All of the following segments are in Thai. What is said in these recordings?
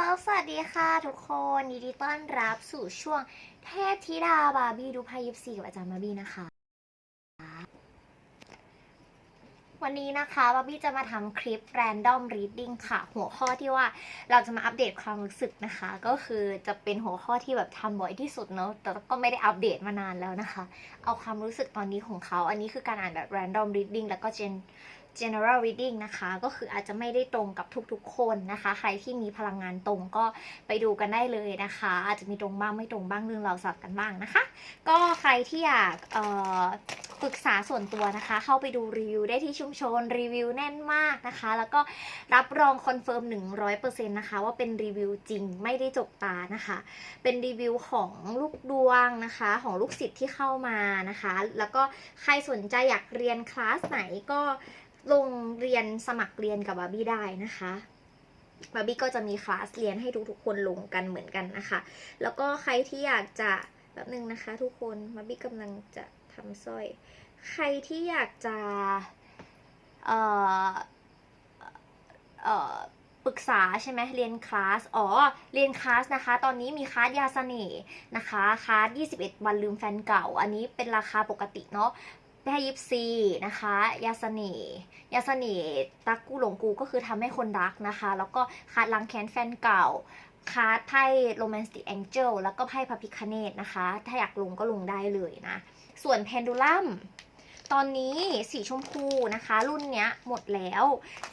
ลสวัสดีค่ะทุกคนยินดีต้อนรับสู่ช่วงเทพธิดาบาร์บี้ดูไพ่ยิปซีกับอาจารย์บาร์บี้นะคะ วันนี้นะคะบาร์บี้จะมาทำคลิป Random Reading ค่ะ หัวข้อที่ว่าเราจะมาอัปเดตความรู้สึกนะคะ ก็คือจะเป็นหัวข้อที่แบบทำบ่อยที่สุดเนอะแต่ก็ไม่ได้อัปเดตมานานแล้วนะคะ เอาความรู้สึกตอนนี้ของเขา อันนี้คือการอ่านแบบ Random Reading แล้วก็ Gen general reading นะคะ ก็คืออาจจะไม่ได้ตรงกับทุกๆคนนะคะ ใครที่มีพลังงานตรงก็ไปดูกันได้เลยนะคะ อาจจะมีตรงบ้างไม่ตรงบ้างเรื่องเราสับกันบ้างนะคะ ก็ใครที่อยากปรึกษาส่วนตัวนะคะ เข้าไปดูรีวิวได้ที่ชุมชนรีวิวแน่นมากนะคะ แล้วก็รับรองคอนเฟิร์ม 100%นะคะว่าเป็นรีวิวจริงไม่ได้จกตานะคะ เป็นรีวิวของลูกดวงนะคะ ของลูกศิษย์ที่เข้ามานะคะ แล้วก็ใครสนใจอยากเรียนคลาสไหนก็ ลงเรียนสมัครเรียนกับบาร์บี้ได้นะคะบาร์บี้ก็จะมีคลาสเรียนให้ทุกๆคนลงกันเหมือนกันนะคะ แล้วก็ใครที่อยากจะแบบนึงนะคะ ทุกคนบาร์บี้กำลังจะทำสร้อย ใครที่อยากจะเอ่อเอ่อปรึกษาใช่ไหมเรียนคลาส อ๋อ เรียนคลาสนะคะ ตอนนี้มีคลาสยาเสน่ห์นะคะ คลาส 21 วันลืมแฟนเก่า อันนี้เป็นราคาปกติเนาะ แพ่ยิปซีนะคะ ยาเสน่ห์ยาเสน่ห์ตักกูหลงกูก็คือทำให้คนรักนะคะ แล้วก็คลาสล้างแค้นแฟนเก่าคาร์ดไพ่โรแมนติกแองเจิลแล้วก็ไพ่พระพิคเนตนะคะ ถ้าอยากลงก็ลงได้เลยนะ ส่วนเพนดูลัมตอนนี้สีชมพูนะคะ รุ่นเนี้ยหมดแล้ว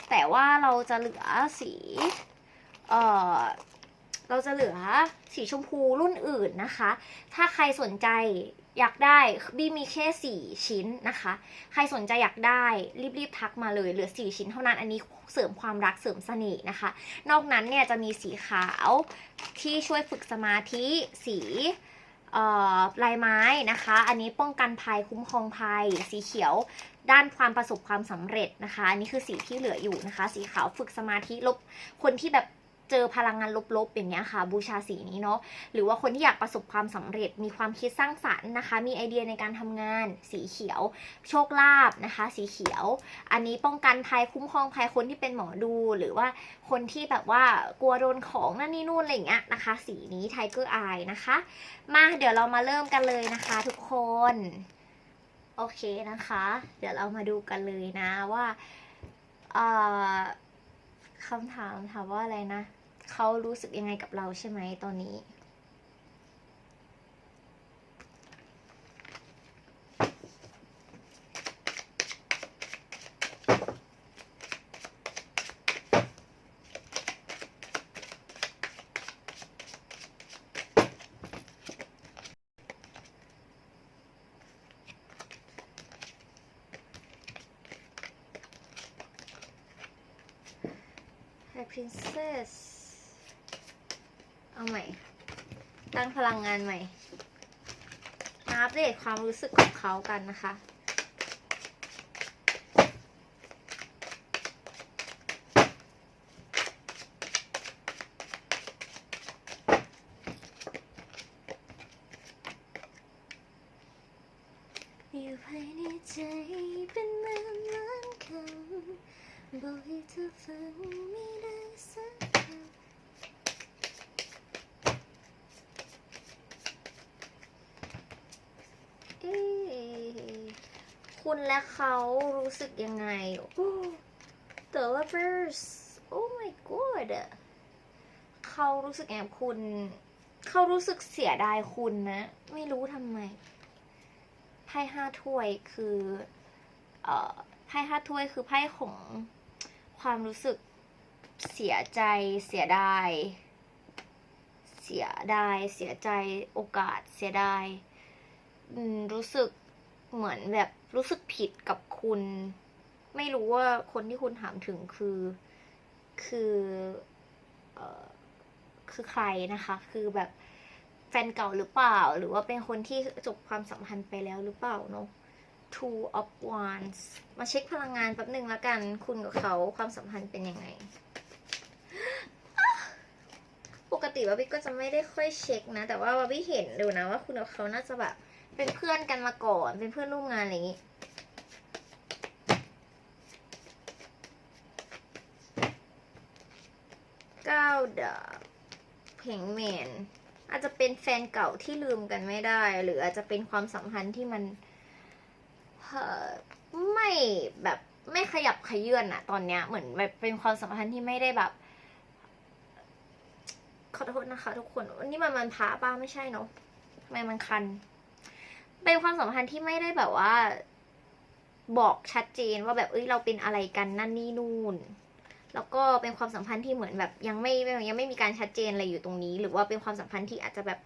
แต่ว่าเราจะเหลือสีเอ่อเราจะเหลือสีชมพูรุ่นอื่นนะคะ ถ้าใครสนใจ อยากได้บี้มีแค่สี่ชิ้นนะคะ ใครสนใจอยากได้รีบๆทักมาเลยเหลือสี่ชิ้นเท่านั้นอันนี้เสริมความรักเสริมเสน่ห์นะคะ นอกนั้นเนี่ยจะมีสีขาวที่ช่วยฝึกสมาธิสีลายไม้นะคะ อันนี้ป้องกันภัยคุ้มครองภัย สีเขียวด้านความประสบความสำเร็จนะคะ อันนี้คือสีที่เหลืออยู่นะคะ สีขาวฝึกสมาธิลบคนที่แบบ เจอพลังงานลบๆอย่างเงี้ยค่ะ บูชาสีนี้เนาะหรือว่าคนที่อยากประสบความสำเร็จมีความคิดสร้างสรรค์นะคะ มีไอเดียในการทำงานสีเขียว โชคลาภนะคะ สีเขียว อันนี้ป้องกันภัยคุ้มครองภัยคนที่เป็นหมอดู หรือว่าคนที่แบบว่ากลัวโดนของนั่นนี่นู่นอะไรอย่างเงี้ยนะคะ สีนี้ไทเกอร์อายนะคะ มาเดี๋ยวเรามาเริ่มกันเลยนะคะทุกคนโอเคนะคะ เดี๋ยวเรามาดูกันเลยนะว่าคำถามถามว่าอะไรนะ เขารู้สึกยังไงกับเราใช่ไหมตอนนี้ Hi Princess เอาใหม่ ตั้งพลังงานใหม่มาอัปเดตความรู้สึกของเขากันนะคะ อยู่ภายในใจเป็นเหมือนล้านคำบอกให้เธอฟังไม่ได้สักคำเอ๊ะ คุณและเขารู้สึกยังไง The lovers Oh my god เขารู้สึกยังไงกับคุณ เขารู้สึกเสียดายคุณนะ ไม่รู้ทำไมไพ่ห้าถ้วยคือเอ่อไพ่ห้าถ้วยคือไพ่ของความรู้สึกเสียใจเสียดาย เสียดายเสียใจโอกาสเสียดายรู้สึก เหมือนแบบรู้สึกผิดกับคุณ ไม่รู้ว่าคนที่คุณถามถึงคือ คือเออคือใครนะคะ คือแบบแฟนเก่าหรือเปล่า หรือว่าเป็นคนที่จบความสัมพันธ์ไปแล้วหรือเปล่าเนาะ Two of Wands มาเช็คพลังงานแป๊บหนึ่งแล้วกัน คุณกับเขาความสัมพันธ์เป็นยังไง ปกติว่าบี้ก็จะไม่ได้ค่อยเช็คนะ แต่ว่าวาบี้เห็นดูนะว่าคุณกับเขาน่าจะแบบ เป็นเพื่อนกันมาก่อน เป็นเพื่อนร่วมงานอะไรอย่างนี้ เก้าดาบเพลงเมน อาจจะเป็นแฟนเก่าที่ลืมกันไม่ได้ หรืออาจจะเป็นความสัมพันธ์ที่มันไม่แบบไม่ขยับขยื่นอะตอนเนี้ยเหมือนแบบเป็นความสัมพันธ์ที่ไม่ได้แบบขอโทษนะคะ ทุกคนวันนี้มันมันพาป้าไม่ใช่เนาะทำไมมันคัน เป็นความสัมพันธ์ที่ไม่ได้แบบว่า บอกชัดเจนว่าแบบเอ้ยเราเป็นอะไรกันนั่นนี่นู่น แล้วก็เป็นความสัมพันธ์ที่เหมือนแบบยังไม่ยังไม่มีการชัดเจนอะไรอยู่ตรงนี้ หรือว่าเป็นความสัมพันธ์ที่อาจจะแบบ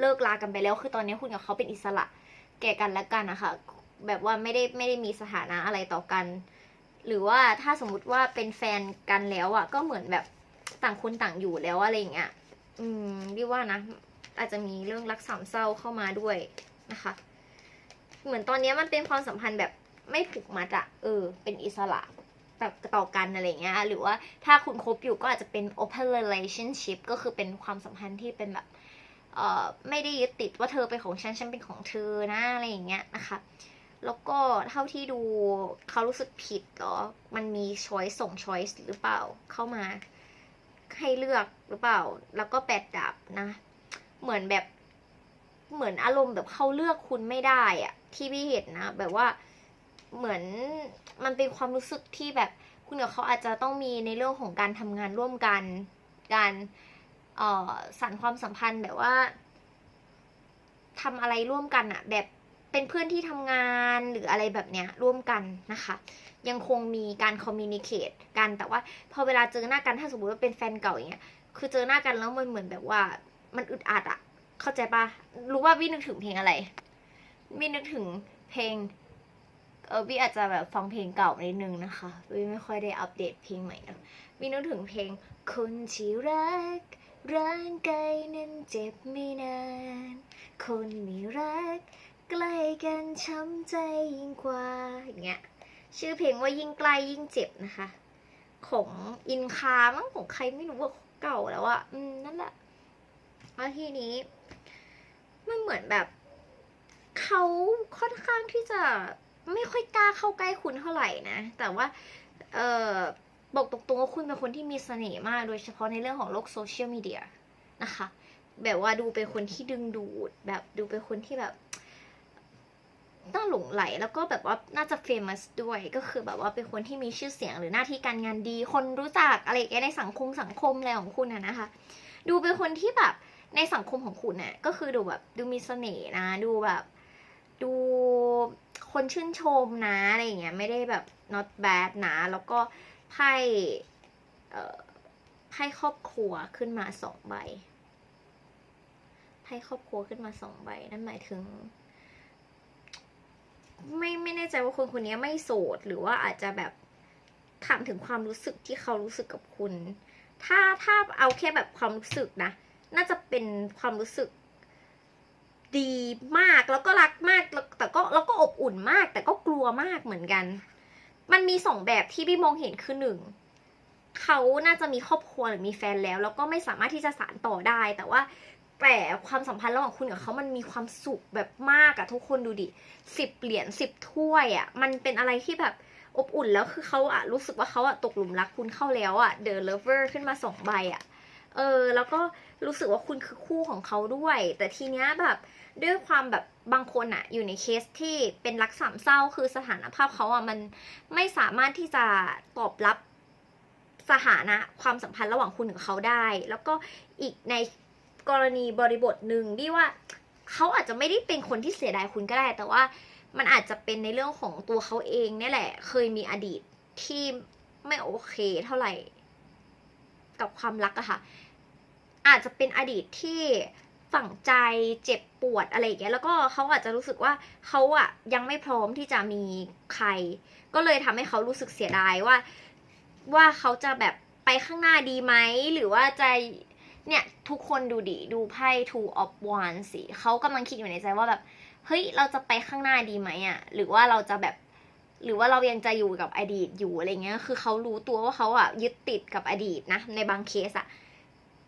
เลิกลากันไปแล้ว คือตอนนี้คุณกับเขาเป็นอิสระแก่กันและกันนะคะแบบว่าไม่ได้ไม่ได้มีสถานะอะไรต่อกัน หรือว่าถ้าสมมุติว่าเป็นแฟนกันแล้วอะ ก็เหมือนแบบต่างคนต่างอยู่แล้วอะไรอย่างเงี้ย อืมพี่ว่านะ อาจจะมีเรื่องรักสามเศร้าเข้ามาด้วยนะคะ เหมือนตอนนี้มันเป็นความสัมพันธ์แบบไม่ผูกมัดอะเออ เป็นอิสระแบบต่อกันอะไรเงี้ย หรือว่าถ้าคุณคบอยู่ก็อาจจะเป็น open relationship ก็คือเป็นความสัมพันธ์ที่เป็นแบบเอ่อไม่ได้ยึดติดว่าเธอเป็นของฉัน ฉันเป็นของเธอนะอะไรอย่างเงี้ยนะคะ แล้วก็เท่าที่ดูเขารู้สึกผิดเหรอ มันมี choice ส่ง choice หรือเปล่าเข้ามาให้เลือกหรือเปล่า แล้วก็แปดดับนะ เหมือนแบบ เหมือนอารมณ์แบบเขาเลือกคุณไม่ได้อะที่พี่เห็นนะ แบบว่าเหมือนมันเป็นความรู้สึกที่แบบคุณกับเขาอาจจะต้องมีในเรื่องของการทำงานร่วมกัน การเอ่อสานความสัมพันธ์แบบว่าทำอะไรร่วมกันอะแบบเป็นเพื่อนที่ทำงานหรืออะไรแบบเนี้ยร่วมกันนะคะ ยังคงมีการคอมมิ n นิเค e กันแต่ว่าพอเวลาเจอหน้ากันถ้าสมมติว่าเป็นแฟนเก่าอย่างเงี้ยคือเจอหน้ากันแล้วมันเหมือนแบบว่ามันอึดอัดอะ เข้าใจปะรู้ว่าวินึกถึงเพลงอะไรวินึกถึงเพลงเออวิอาจจะแบบฟังเพลงเก่านิดนึงนะคะวิไม่ค่อยได้อัปเดตเพลงใหม่นะวินึกถึงเพลงคนที่รักร่างกายนั้นเจ็บไม่นาน คนม่รัก ใกล้กันช้ำใจยิ่งกว่าอย่างเงี้ยชื่อเพลงว่ายิ่งใกล้ยิ่งเจ็บนะคะ ของอินคามั้งของใครไม่รู้ว่าเก่าแล้วอะอืมนั่นแหละ แล้วทีนี้มันเหมือนแบบเขาค่อนข้างที่จะไม่ค่อยกล้าเข้าใกล้คุณเท่าไหร่นะ แต่ว่า เออบอกตรงๆว่าคุณเป็นคนที่มีเสน่ห์มาก โดยเฉพาะในเรื่องของโลกโซเชียลมีเดียนะคะ แบบว่าดูเป็นคนที่ดึงดูด แบบดูเป็นคนที่แบบน่าหลงไหลแล้วก็แบบว่าน่าจะเฟมัสด้วยก็คือแบบว่าเป็นคนที่มีชื่อเสียงหรือหน้าที่การงานดี คนรู้จักอะไรในสังคมสังคมอะไรของคุณนะนะคะ ดูเป็นคนที่แบบ ในสังคมของคุณเนี่ยก็คือดูแบบดูมีเสน่ห์นะดูแบบ ดูคนชื่นชมนะอะไรอย่างเงี้ยไม่ได้แบบ not bad นะแล้วก็ไพ่ไพ่ครอบครัวขึ้นมาสองใบไพ่ครอบครัวขึ้นมาสองใบนั่นหมายถึง ไม่ไม่แน่ใจว่าคนคนนี้ไม่โสดหรือว่าอาจจะแบบถามถึงความรู้สึกที่เขารู้สึกกับคุณ ถ้าถ้าเอาแค่แบบความรู้สึกนะ น่าจะเป็นความรู้สึกดีมากแล้วก็รักมากแล้วแต่ก็แล้วก็อบอุ่นมาก แต่ก็กลัวมากเหมือนกัน มันมีสองแบบที่พี่มองเห็นคือหนึ่งเขาน่าจะมีครอบครัวหรือมีแฟนแล้ว แล้วก็ไม่สามารถที่จะสานต่อได้ แต่ว่าแต่ความสัมพันธ์ระหว่างคุณกับเขามันมีความสุขแบบมากอะทุกคนดูดิสิบเหรียญสิบถ้วยอะมันเป็นอะไรที่แบบอบอุ่นแล้วคือเขาอะรู้สึกว่าเขาอะตกหลุมรักคุณเข้าแล้วอะ The Lover ขึ้นมาสองใบอะ เออ แล้วก็รู้สึกว่าคุณคือคู่ของเขาด้วย แต่ทีเนี้ยแบบด้วยความแบบบางคนอะอยู่ในเคสที่เป็นรักสามเศร้าคือสถานภาพเขาอะมันไม่สามารถที่จะตอบรับสถานะความสัมพันธ์ระหว่างคุณกับเขาได้ แล้วก็อีกในกรณีบริบทหนึ่งที่ว่าเขาอาจจะไม่ได้เป็นคนที่เสียดายคุณก็ได้ แต่ว่ามันอาจจะเป็นในเรื่องของตัวเขาเองเนี่ยแหละ เคยมีอดีตที่ไม่โอเคเท่าไหร่ กับความรักอะค่ะ อาจจะเป็นอดีตที่ฝังใจเจ็บปวดอะไรอย่างเงี้ยแล้วก็เขาอาจจะรู้สึกว่าเขาอะยังไม่พร้อมที่จะมีใคร ก็เลยทำให้เขารู้สึกเสียดายว่า ว่าเขาจะแบบไปข้างหน้าดีไหมหรือว่าจะเนี่ยทุกคนดูดิดูไพ่ two of wands สิเขากำลังคิดอยู่ในใจว่าแบบเฮ้ยเราจะไปข้างหน้าดีไหมอะหรือว่าเราจะแบบ หรือว่าเรายังจะอยู่กับอดีตอยู่อะไรเงี้ยคือเขารู้ตัวว่าเขาอะยึดติดกับอดีตนะในบางเคสอะ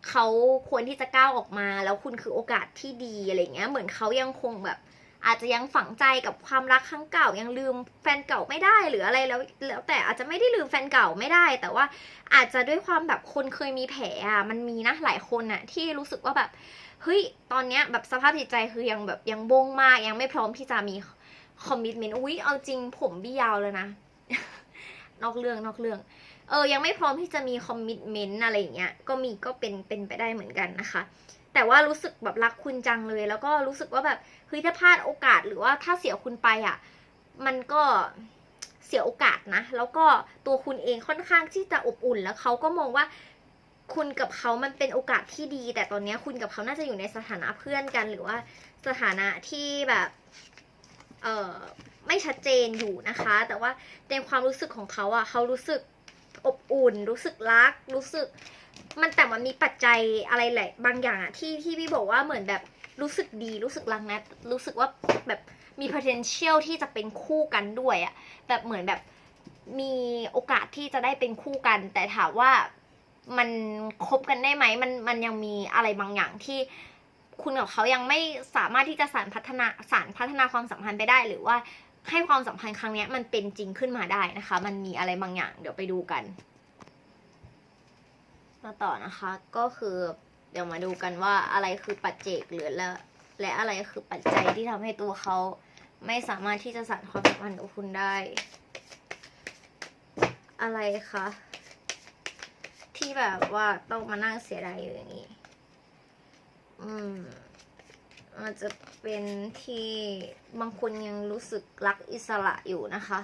เขาควรที่จะก้าวออกมา แล้วคุณคือโอกาสที่ดีอะไรเงี้ย เหมือนเขายังคงแบบ อาจจะยังฝังใจกับความรักครั้งเก่า ยังลืมแฟนเก่าไม่ได้หรืออะไรแล้ว แล้วแต่อาจจะไม่ได้ลืมแฟนเก่าไม่ได้ แต่ว่าอาจจะด้วยความแบบคนเคยมีแผลอะมันมีนะหลายคนอะ ที่รู้สึกว่าแบบเฮ้ยตอนเนี้ยแบบสภาพจิตใจคือยังแบบยังบงมากยังไม่พร้อมที่จะมีคอมมิชเมนต์อุ้ยเอาจริงผมบี้ยาวเลยนะ นอกเรื่องนอกเรื่อง เออยังไม่พร้อมที่จะมีคอมมิชเมนต์อะไรอย่างเงี้ยก็มีก็เป็นเป็นไปได้เหมือนกันนะคะ แต่ว่ารู้สึกแบบรักคุณจังเลย แล้วก็รู้สึกว่าแบบเฮ้ยถ้าพลาดโอกาสหรือว่าถ้าเสียคุณไปอะมันก็เสียโอกาสนะ แล้วก็ตัวคุณเองค่อนข้างที่จะอบอุ่นแล้วเขาก็มองว่าคุณกับเขามันเป็นโอกาสที่ดี แต่ตอนเนี้ยคุณกับเขาน่าจะอยู่ในสถานะเพื่อนกัน หรือว่าสถานะที่แบบเออไม่ชัดเจนอยู่นะคะ แต่ว่าในความรู้สึกของเขาอะเขารู้สึก อบอุ่น รู้สึกรัก รู้สึก มันแต่มันมีปัจจัยอะไรแหละบางอย่างอะที่ที่พี่บอกว่าเหมือนแบบรู้สึกดี รู้สึกรักนะรู้สึกว่าแบบมี potential ที่จะเป็นคู่กันด้วยอะแบบเหมือนแบบมีโอกาสที่จะได้เป็นคู่กัน แต่ถามว่ามันคบกันได้ไหมมันมันยังมีอะไรบางอย่างที่คุณกับเขายังไม่สามารถที่จะสารพัฒนาสารพัฒนาความสัมพันธ์ไปได้ หรือว่า ให้ความสัมพันธ์ครั้งนี้มันเป็นจริงขึ้นมาได้นะคะ มันมีอะไรบางอย่าง เดี๋ยวไปดูกัน มาต่อนะคะ ก็คือเดี๋ยวมาดูกันว่าอะไรคือปัจเจกหรือและและอะไรคือปัจจัยที่ทำให้ตัวเขาไม่สามารถที่จะสานความสัมพันธ์กับคุณได้ อะไรคะที่แบบว่าต้องมานั่งเสียดายอยู่อย่างนี้ อืม อาจจะเป็นที่บางคนยังรู้สึกรักอิสระอยู่นะคะ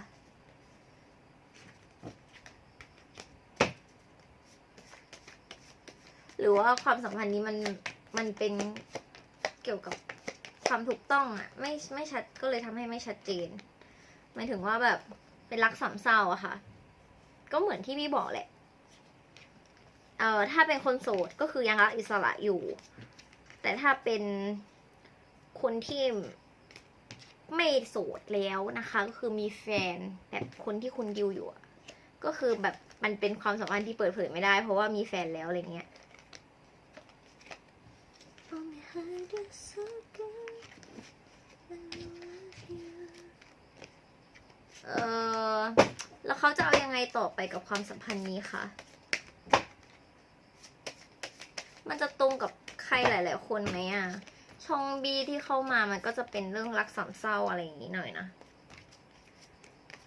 หรือว่าความสัมพันธ์นี้มันมันเป็นเกี่ยวกับความถูกต้องอะไม่ไม่ชัดก็เลยทำให้ไม่ชัดเจนหมายถึงว่าแบบเป็นรักสามเศร้าอะค่ะ ก็เหมือนที่พี่บอกแหละเอ่อถ้าเป็นคนโสดก็คือยังรักอิสระอยู่ แต่ถ้าเป็น คนที่ไม่โสดแล้วนะคะ ก็คือมีแฟนแบบคนที่คุณดิวอยู่ก็คือแบบมันเป็นความสัมพันธ์ที่เปิดเผยไม่ได้ เพราะว่ามีแฟนแล้วอะไรเงี้ยเออแล้วเขาจะเอายังไงต่อไปกับความสัมพันธ์นี้คะ มันจะตรงกับใครหลาย ๆ คนไหมอะ ช่องบีที่เข้ามามันก็จะเป็นเรื่องรักสามเศร้าอะไรอย่างนี้หน่อยนะ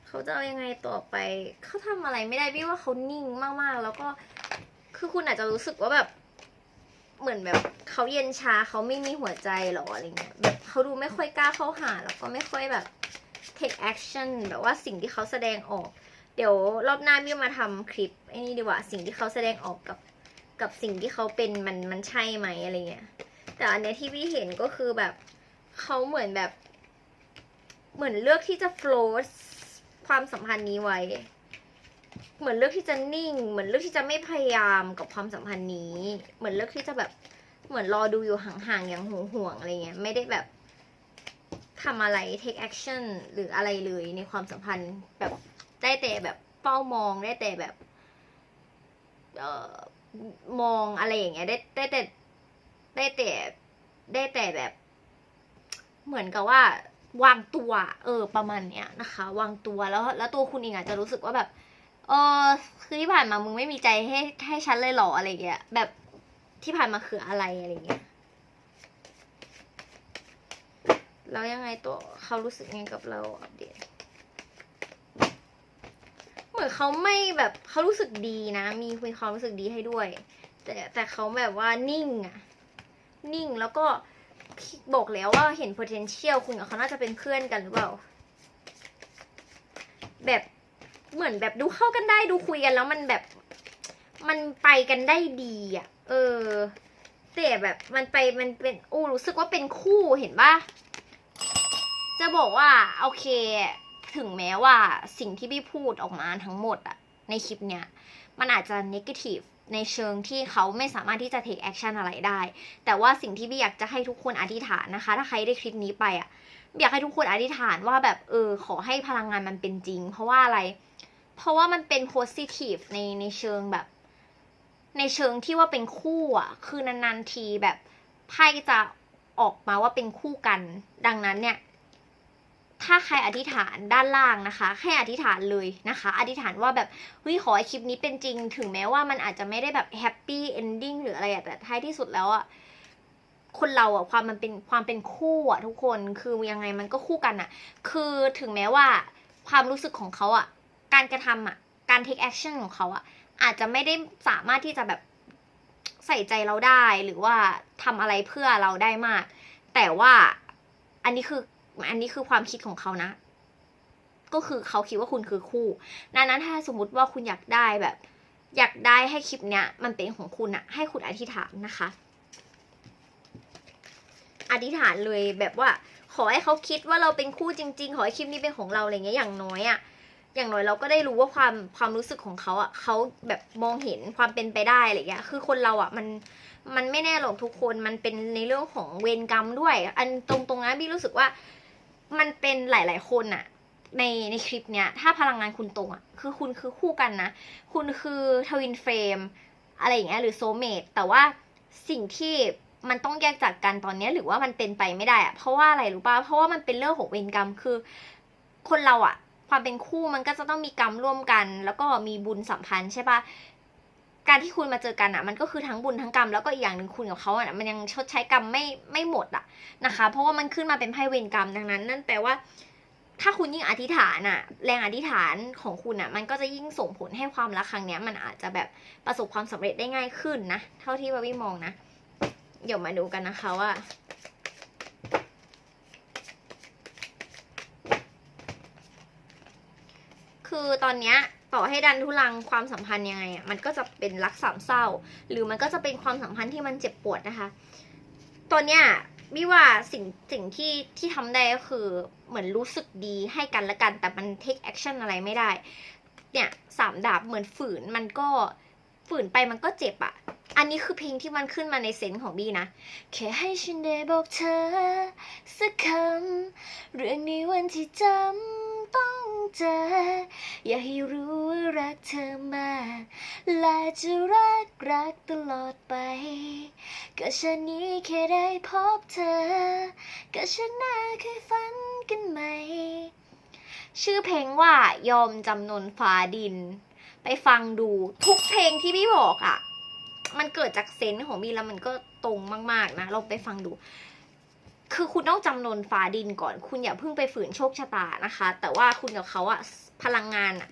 เขาจะเอายังไงต่อไปเขาทำอะไรไม่ได้พี่ว่าเขานิ่งมากๆ แล้วก็คือคุณอาจจะรู้สึกว่าแบบ เหมือนแบบเขาเย็นชาเขาไม่มีหัวใจหรออะไรเงี้ยแบบเขาดูไม่ค่อยกล้าเข้าหา แล้วก็ไม่ค่อยแบบ take action แบบว่าสิ่งที่เขาแสดงออก เดี๋ยวรอบหน้าพี่มาทำคลิปไอ้นี่ดีกว่าสิ่งที่เขาแสดงออกกับ กับสิ่งที่เขาเป็นมันมันใช่ไหมอะไรเงี้ย แต่อันเนี้ยที่พี่เห็นก็คือแบบเขาเหมือนแบบ เหมือนเลือกที่จะ flow ความสัมพันธ์นี้ไว้ เหมือนเลือกที่จะนิ่ง เหมือนเลือกที่จะไม่พยายามกับความสัมพันธ์นี้ เหมือนเลือกที่จะแบบ เหมือนรอดูอยู่ห่างๆ อย่างห่วงๆ อะไรเงี้ย ไม่ได้แบบทำอะไร take action หรืออะไรเลยในความสัมพันธ์แบบได้แต่แบบเฝ้ามองได้แต่แบบ เอ่อมองอะไรอย่างเงี้ยได้ได้แต่ ได้แต่ได้แต่แบบ เหมือนกับว่าวางตัว เออ ประมาณเนี้ยนะคะ วางตัวแล้ว แล้วตัวคุณเองอาจจะรู้สึกว่าแบบ เออคือที่ผ่านมามึงไม่มีใจให้ให้ฉันเลยหรออะไรเงี้ยแบบที่ผ่านมาคืออะไรอะไรเงี้ยแล้วยังไงตัวเขารู้สึกไงกับเราอัปเดตเหมือนเขาไม่แบบเขารู้สึกดีนะ มีมีความรู้สึกดีให้ด้วย แต่แต่เขาแบบว่านิ่งอะ นิ่งแล้วก็บอกแล้วว่าเห็น potential คุณกับเขาน่าจะเป็นเพื่อนกันหรือเปล่า แบบเหมือนแบบดูเข้ากันได้ดูคุยกันแล้วมันแบบมันไปกันได้ดีอะ เออ แต่แบบมันไปมันเป็นอู้รู้สึกว่าเป็นคู่เห็นปะจะบอกว่าโอเค ถึงแม้ว่าสิ่งที่พี่พูดออกมาทั้งหมดอะในคลิปเนี้ย มันอาจจะ negative ในเชิงที่เขาไม่สามารถที่จะ take action อะไรได้ แต่ว่าสิ่งที่พี่อยากจะให้ทุกคนอธิษฐานนะคะ ถ้าใครได้คลิปนี้ไปอะอยากให้ทุกคนอธิษฐานว่าแบบเออขอให้พลังงานมันเป็นจริง เพราะว่าอะไร เพราะว่ามันเป็น positive ในในเชิงแบบ ในเชิงที่ว่าเป็นคู่อะ คือนานๆทีแบบไพ่จะออกมาว่าเป็นคู่กัน ดังนั้นเนี่ย ถ้าใครอธิษฐานด้านล่างนะคะ ให้อธิษฐานเลยนะคะ อธิษฐานว่าแบบเฮ้ยขอให้คลิปนี้เป็นจริง ถึงแม้ว่ามันอาจจะไม่ได้แบบแฮปปี้เอนดิ้งหรืออะไรอะแต่ท้ายที่สุดแล้วอะคนเราอะความมันเป็นความเป็นคู่อะทุกคนคือยังไงมันก็คู่กันอะคือถึงแม้ว่าความรู้สึกของเขาอะการกระทำอะการ take action ของเขาอะอาจจะไม่ได้สามารถที่จะแบบใส่ใจเราได้หรือว่าทำอะไรเพื่อเราได้มาก แต่ว่าอันนี้คือ อันนี้คือความคิดของเขานะ ก็คือเขาคิดว่าคุณคือคู่ดังนั้นถ้าสมมติว่าคุณอยากได้แบบ อยากได้ให้คลิปเนี้ย มันเป็นของคุณอะให้คุณอธิษฐานนะคะ อธิษฐานเลยแบบว่า ขอให้เขาคิดว่าเราเป็นคู่จริง ๆ ขอให้คลิปนี้เป็นของเราอะไรเงี้ยอย่างน้อยอะอย่างน้อยเราก็ได้รู้ว่าความความรู้สึกของเขาอะเขาแบบมองเห็นความเป็นไปได้อะไรเงี้ยคือคนเราอะมันมันไม่แน่หรอกทุกคนมันเป็นในเรื่องของเวรกรรมด้วย อันตรงตรงๆนั้นพี่รู้สึกว่า มันเป็นหลาย ๆ คนอะในในคลิปเนี้ย ถ้าพลังงานคุณตรงอะคือคุณคือคู่กันนะ คุณคือทวินเฟรมอะไรอย่างเงี้ยหรือโซเมตแต่ว่าสิ่งที่มันต้องแยกจากกันตอนเนี้ยหรือว่ามันเป็นไปไม่ได้อะเพราะว่าอะไรรู้ป่ะเพราะว่ามันเป็นเรื่องของเวรกรรมคือ คนเราอะความเป็นคู่มันก็จะต้องมีกรรมร่วมกัน แล้วก็มีบุญสัมพันธ์ใช่ป่ะ การที่คุณมาเจอกันอะมันก็คือทั้งบุญทั้งกรรมแล้วก็อีกอย่างหนึ่งคุณกับเขาอะมันยังชดใช้กรรมไม่ไม่หมดอะนะคะ เพราะว่ามันขึ้นมาเป็นไพ่เวรกรรมดังนั้น นั่นแปลว่า ถ้าคุณยิ่งอธิษฐานอะแรงอธิษฐานของคุณอะมันก็จะยิ่งส่งผลให้ความรักครั้งเนี้ย มันอาจจะแบบประสบความสำเร็จได้ง่ายขึ้นนะเท่าที่บาวี่มองนะเดี๋ยวมาดูกันนะคะว่าคือตอนเนี้ย ต่อให้ดันทุลังความสัมพันธ์ยังไงอะมันก็จะเป็นรักสามเศร้า หรือมันก็จะเป็นความสัมพันธ์ที่มันเจ็บปวดนะคะตอนเนี้ยวิว่าสิ่งสิ่งที่ที่ทำได้ก็คือเหมือนรู้สึกดีให้กันและกัน แต่มัน take action อะไรไม่ได้ เนี่ยสามดาบเหมือนฝืนมันก็ฝืนไปมันก็เจ็บอะอันนี้คือเพลงที่มันขึ้นมาในเซนส์ของบีนะ แค่ให้ฉันได้บอกเธอ สักคำเรื่องในวันที่จำต้อง เจอ อย่าให้รู้ว่ารักเธอมากและจะรักรักตลอดไป ก็ฉันนี้แค่ได้พบเธอ ก็ฉันน่าเคยฝันกันไหม ชื่อเพลงว่ายอมจำนนฟ้าดิน ไปฟังดูทุกเพลงที่พี่บอกอะ่ะ มันเกิดจากเซนส์ของพี่แล้วมันก็ตรงมาก ๆ นะลองไปฟังดู คือคุณต้องจำนนฟ้าดินก่อน คุณอย่าเพิ่งไปฝืนโชคชะตานะคะ แต่ว่าคุณกับเขาอะพลังงานอะ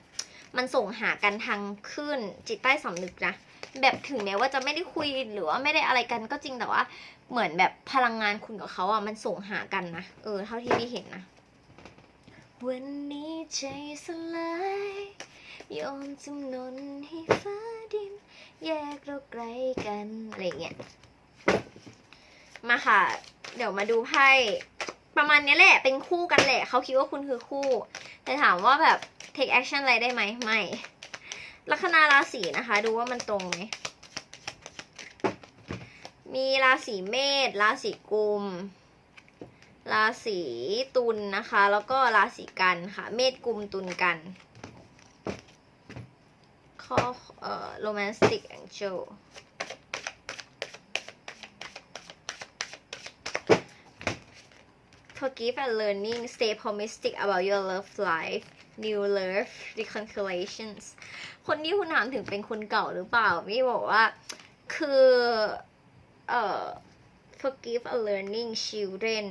มันส่งหากันทางขึ้นจิตใต้สำนึกนะแบบถึงแม้ว่าจะไม่ได้คุยหรือว่าไม่ได้อะไรกันก็จริงแต่ว่า เหมือนแบบพลังงานคุณกับเขาอะมันส่งหากันนะเออ เท่าที่พี่เห็นนะวันนี้ใจสลายยอมจำนนให้ฟ้าดิน แยกเราไกลกันอะไรเงี้ยมาค่ะ เดี๋ยวมาดูไพ่ประมาณนี้แหละ เป็นคู่กันแหละ เขาคิดว่าคุณคือคู่ แต่ถามว่าแบบ take action อะไรได้ไหมไม่ ลัคนาราศีนะคะ ดูว่ามันตรงไหม มีราศีเมษ ราศีกุม ราศีตุลนะคะ แล้วก็ราศีกันค่ะ เมษกุมตุลกัน ข้อเอ่อ romantic angel forgive and learning stay optimistic about your love life new love reconciliations คนที่คุณถามถึงเป็นคนเก่าหรือเปล่าพี่บอกว่าคือเอ่อ forgive and learning children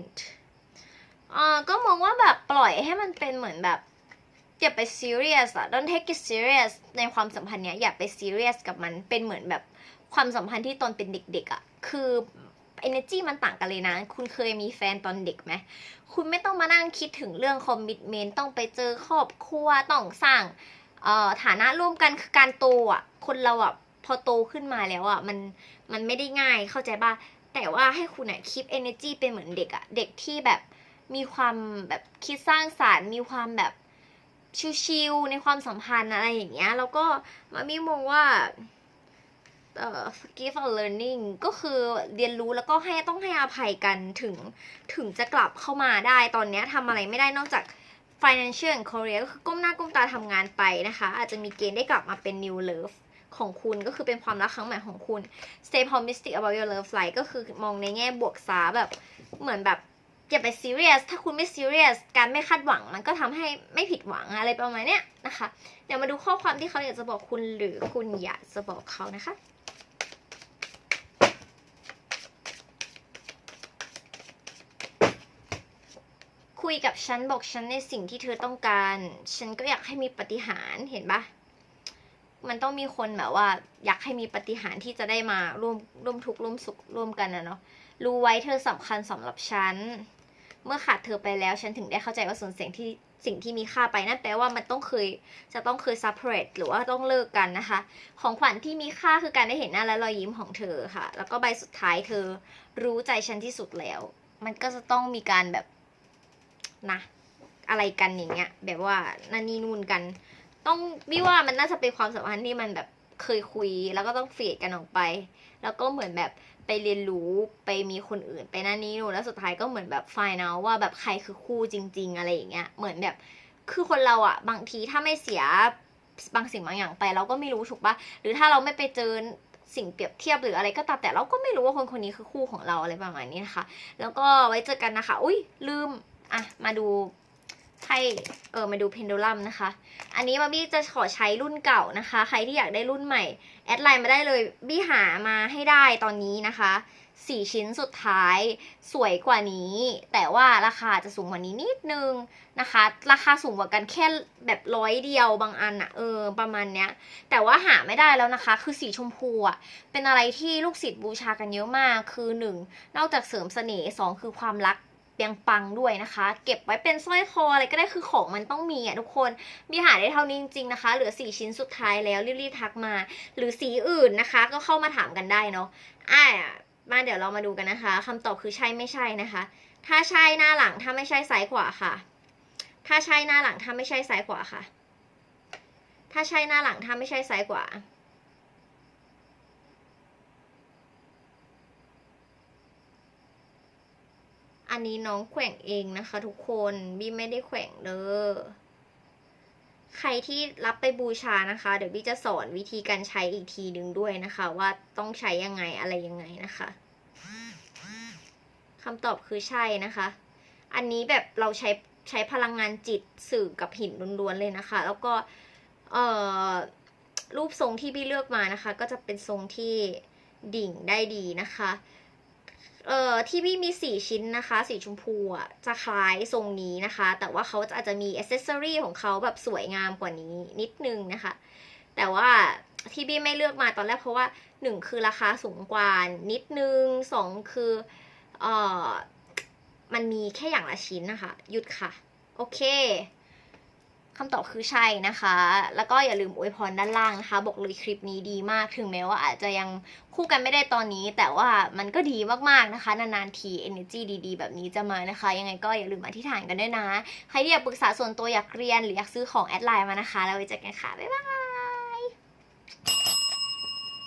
อ่าก็มองว่าแบบปล่อยให้มันเป็นเหมือนแบบอย่าไป serious อะ don't take it serious ในความสัมพันธ์เนี้ยอย่าไป serious กับมันเป็นเหมือนแบบความสัมพันธ์ที่ตอนเป็นเด็กๆอะคือ energy มันต่างกันเลยนะ คุณเคยมีแฟนตอนเด็กไหมคุณไม่ต้องมานั่งคิดถึงเรื่อง commitment ต้องไปเจอครอบครัวต้องสร้างเอ่อฐานะร่วมกันคือการโตอะคนเราอะพอโตขึ้นมาแล้วอะมันมันไม่ได้ง่ายเข้าใจป่ะแต่ว่าให้คุณอะ keep energy เป็นเหมือนเด็กอะเด็กที่แบบมีความแบบคิดสร้างสารรค์มีความแบบชิวๆในความสัมพันธ์อะไรอย่างเงี้ยแล้วก็มามีมองว่า เอ่อ forgive and learning ก็คือเรียนรู้แล้วก็ให้ต้องให้อภัยกันถึงถึงจะกลับเข้ามาได้ตอนนี้ทำอะไรไม่ได้นอกจาก financial and career ก็คือก้มหน้าก้มตาทำงานไปนะคะ อาจจะมีเกณฑ์ได้กลับมาเป็น new love ของคุณก็คือเป็นความรักครั้งใหม่ของคุณ stay optimistic about your love life ก็คือมองในแง่บวกษาแบบเหมือนแบบอย่าไปซีเรียส ถ้าคุณไม่ซีเรียส การไม่คาดหวังมันก็ทำให้ไม่ผิดหวังอะไรประมาณเนี้ยนะคะ เดี๋ยวมาดูข้อความที่เขาอยากจะบอกคุณหรือคุณอยากจะบอกเขานะคะ ยกับฉันบอกฉันในสิ่งที่เธอต้องการ ฉันก็อยากให้มีปฏิหารเห็นปะมันต้องมีคนแบบว่า อยากให้มีปฏิหารที่จะได้มาร่วมร่วมทุกข์ร่วมสุขร่วมกันนะเนาะรู้ไว้เธอสำคัญสำหรับฉัน เมื่อขาดเธอไปแล้วฉันถึงได้เข้าใจว่าส่วนเสียงที่สิ่งที่มีค่าไปนั่นแปลว่ามันต้องเคยจะต้องเคย separate หรือว่าต้องเลิกกันนะคะ ของขวัญที่มีค่าคือการได้เห็นหน้าและรอยยิ้มของเธอค่ะ แล้วก็ใบสุดท้ายเธอรู้ใจฉันที่สุดแล้ว มันก็จะต้องมีการแบบ นะ อะไรกันอย่างเงี้ย แบบว่านั่นนี่นู่นกัน ต้องพี่ว่ามันน่าจะเป็นความสัมพันธ์ที่มันแบบเคยคุย แล้วก็ต้องเฟดกันออกไป แล้วก็เหมือนแบบไปเรียนรู้ไปมีคนอื่น ไปนั่นนี่นู่นแล้วสุดท้ายก็เหมือนแบบไฟนลว่าแบบใครคือคู่จริง ๆ อะไรอย่างเงี้ยเหมือนแบบคือคนเราอะบางทีถ้าไม่เสียบางสิ่งบางอย่างไปเราก็ไม่รู้ถูกปะหรือถ้าเราไม่ไปเจอสิ่งเปรียบเทียบหรืออะไรก็ตามแต่เราก็ไม่รู้ว่าคนคนนี้คือคู่ของเราอะไรประมาณนี้นะคะ แล้วก็ไว้เจอกันนะคะ อุ้ยลืม อะมาดูไพ่เออมาดูเพนดูลัมนะคะ อันนี้มาบี้จะขอใช้รุ่นเก่านะคะ ใครที่อยากได้รุ่นใหม่ แอดไลน์มาได้เลยบี้หามาให้ได้ตอนนี้นะคะสี่ชิ้นสุดท้ายสวยกว่านี้ แต่ว่าราคาจะสูงกว่านี้นิดนึงนะคะ ราคาสูงกว่ากันแค่แบบร้อยเดียวบางอันอะเออประมาณเนี้ย แต่ว่าหาไม่ได้แล้วนะคะ คือสีชมพูอะเป็นอะไรที่ลูกศิษย์บูชากันเยอะมากคือหนึ่งนอกจากเสริมเสน่ห์สองคือความรัก เปียงปังด้วยนะคะ เก็บไว้เป็นสร้อยคออะไรก็ได้คือของมันต้องมีอะทุกคนมีหาได้เท่านี้จริงๆนะคะ เหลือ 4 ชิ้นสุดท้ายแล้วรีบๆทักมา หรือสีอื่นนะคะ ก็เข้ามาถามกันได้เนาะอ่ามาเดี๋ยวเรามาดูกันนะคะคำตอบคือใช่ไม่ใช่นะคะ ถ้าใช่หน้าหลังถ้าไม่ใช่ซ้ายขวาค่ะ ถ้าใช่หน้าหลังถ้าไม่ใช่ซ้ายขวาค่ะ ถ้าใช่หน้าหลังถ้าไม่ใช่ซ้ายขวา อันนี้น้องแขว่งเองนะคะ ทุกคนบี้ไม่ได้แขว่งเด้อใครที่รับไปบูชานะคะ เดี๋ยวบี้จะสอนวิธีการใช้อีกทีหนึ่งด้วยนะคะ ว่าต้องใช้ยังไงอะไรยังไงนะคะคำตอบคือใช่นะคะ อันนี้แบบเราใช้ใช้พลังงานจิตสื่อกับหินล้วนๆเลยนะคะ แล้วก็เอ่อรูปทรงที่บี้เลือกมานะคะ ก็จะเป็นทรงที่ดิ่งได้ดีนะคะ เอ่อที่พี่มีสี่ชิ้นนะคะ สีชมพูอะจะคล้ายทรงนี้นะคะ แต่ว่าเขาอาจจะมีอ c เซสซอรีของเขาแบบสวยงามกว่านี้นิดนึงนะคะ แต่ว่าที่พี่ไม่เลือกมาตอนแรกเพราะว่าหนึ่งคือราคาสูงกว่านิดนึงสองคือเอ่อมันมีแค่อย่างละชิ้นนะคะ หยุดค่ะ โอเค คำตอบคือใช่นะคะ แล้วก็อย่าลืมอวยพรด้านล่างนะคะ บอกเลยคลิปนี้ดีมาก ถึงแม้ว่าอาจจะยังคู่กันไม่ได้ตอนนี้ แต่ว่ามันก็ดีมากๆนะคะ นานๆที energy ดีๆ แบบนี้จะมานะคะ ยังไงก็อย่าลืมอธิษฐานกันด้วยนะ ใครที่อยากปรึกษาส่วนตัวอยากเรียนหรืออยากซื้อของแอดไลน์มานะคะ แล้วไว้เจอกันค่ะ บ๊ายบาย